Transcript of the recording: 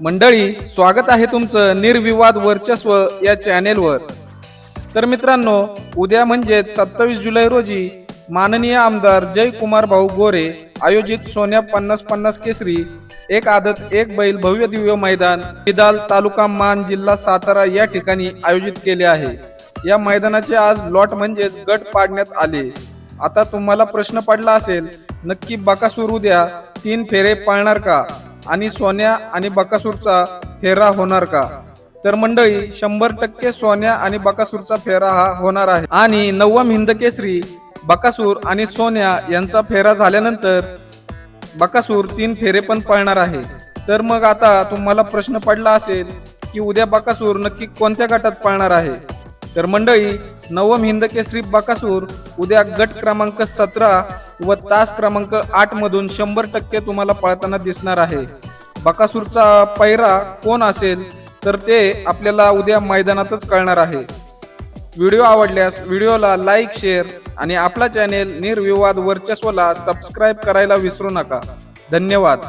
मंडळी स्वागत आहे तुमचं निर्विवाद वर्चस्व या चॅनेलवर. तर मित्रांनो उद्या म्हणजेच सत्तावीस जुलै रोजी माननीय आमदार जयकुमार भाऊ गोरे आयोजित सोन्या पन्नास पन्नास केसरी एक आदत एक बैल भव्य दिव्य मैदान निदाल तालुका मान जिल्हा सातारा या ठिकाणी आयोजित केले आहे. या मैदानाचे आज लॉट म्हणजेच गट पाडण्यात आले. आता तुम्हाला प्रश्न पडला असेल नक्की बकासूर उद्या तीन फेरे पाळणार का? आणि सोन्या आणि बकासूरचा फेरा होणार का? तर मंडळी शंभर टक्के सोन्या आणि बकासूरचा फेरा हा होणार आहे. आणि नवम हिंद केसरी बकासूर आणि सोन्या यांचा फेरा झाल्यानंतर बकासूर तीन फेरे पण पळणार आहे. तर मग आता तुम्हाला प्रश्न पडला असेल की उद्या बकासूर नक्की कोणत्या गटात पळणार आहे? तर मंडळी नवम हिंद केसरी बकासूर उद्या गट क्रमांक सतरा व तास क्रमांक आठ मधून शंभर टक्के तुम्हाला पळताना दिसणार आहे. बकासूरचा पैरा कोण असेल तर ते आपल्याला उद्या मैदानातच कळणार आहे. व्हिडिओ आवडल्यास व्हिडिओला लाईक शेअर आणि आपला चॅनेल निर्विवाद वर्चस्वला सबस्क्राईब करायला विसरू नका. धन्यवाद.